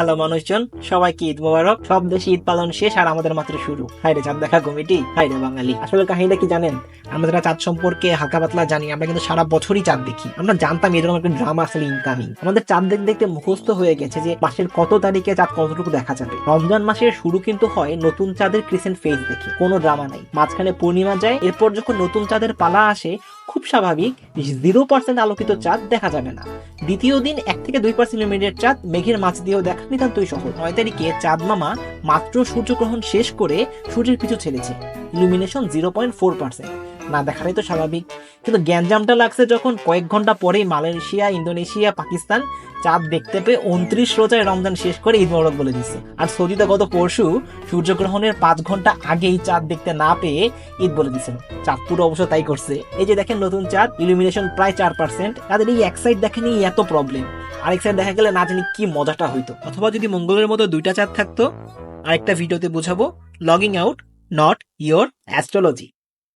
Hello মানুষজন, সবাইকে ঈদ মোবারক। সব দেশে ঈদ পালন শেষ আর আমাদের মাত্র শুরু। হাইরে চাঁদ দেখা কমিটি হাইরে বাঙালি। আসলে কাহিনীটা কি জানেন? আমরা চাঁদ সম্পর্কে হালকা পাতলা জানি, আমরা কিন্তু সারা বছরই চাঁদ দেখি। আমরা জানতাম এরকম একটা ড্রামা আসলে ইনকামিং আমাদের চাঁদ দেখতে দেখতে মুখস্থ হয়ে গেছে যে মাসের কত তারিখে চাঁদ কতটুকু দেখা যাবে। রমজান মাসের শুরু কিন্তু হয় নতুন চাঁদের ক্রিসেন্ট ফেজ দেখে। কোনো ড্রামা নাই। মাঝখানে পূর্ণিমা যায়, এরপর যখন নতুন চাঁদের পালা আসে খুব স্বাভাবিক জিরো পার্সেন্ট আলোকিত চাঁদ দেখা যাবে না। দ্বিতীয় দিন এক থেকে দুই পার্সেন্ট ইলুমিনেটেড চাঁদ মেঘের মাছ দিয়েও দেখা নিতান্তই সহজ। নয় তারিখে চাঁদ মামা মাত্র সূর্যগ্রহণ শেষ করে সূর্যের পিছু ছেড়েছে। Illumination zero point four percent না দেখাটাই তো স্বাভাবিক। কিন্তু গ্যাঞ্জামটা লাগছে যখন কয়েক ঘণ্টা পরেই মালয়েশিয়া, ইন্দোনেশিয়া, পাকিস্তান, চাঁদ দেখতে পেয়ে উনত্রিশ রোজায় রমজান শেষ করে ঈদ মোবারক বলে দিচ্ছে। আর সৌদিতে গত পরশু সূর্যগ্রহণের পাঁচ ঘণ্টা আগেই চাঁদ দেখতে না পেয়ে ঈদ বলে দিচ্ছেন চাঁদ পুরো অবশ্য তাই করছে। এই যে দেখেন নতুন চাঁদ ইলুমিনেশন প্রায় চার পার্সেন্ট তাদের এই এক সাইড দেখেনি এত প্রবলেম আরেক সাইড দেখা গেলে না জানি কি মজাটা হইতো। অথবা যদি মঙ্গলের মতো দুইটা চাঁদ থাকতো, আরেকটা ভিডিওতে বোঝাবো logging out not your astrology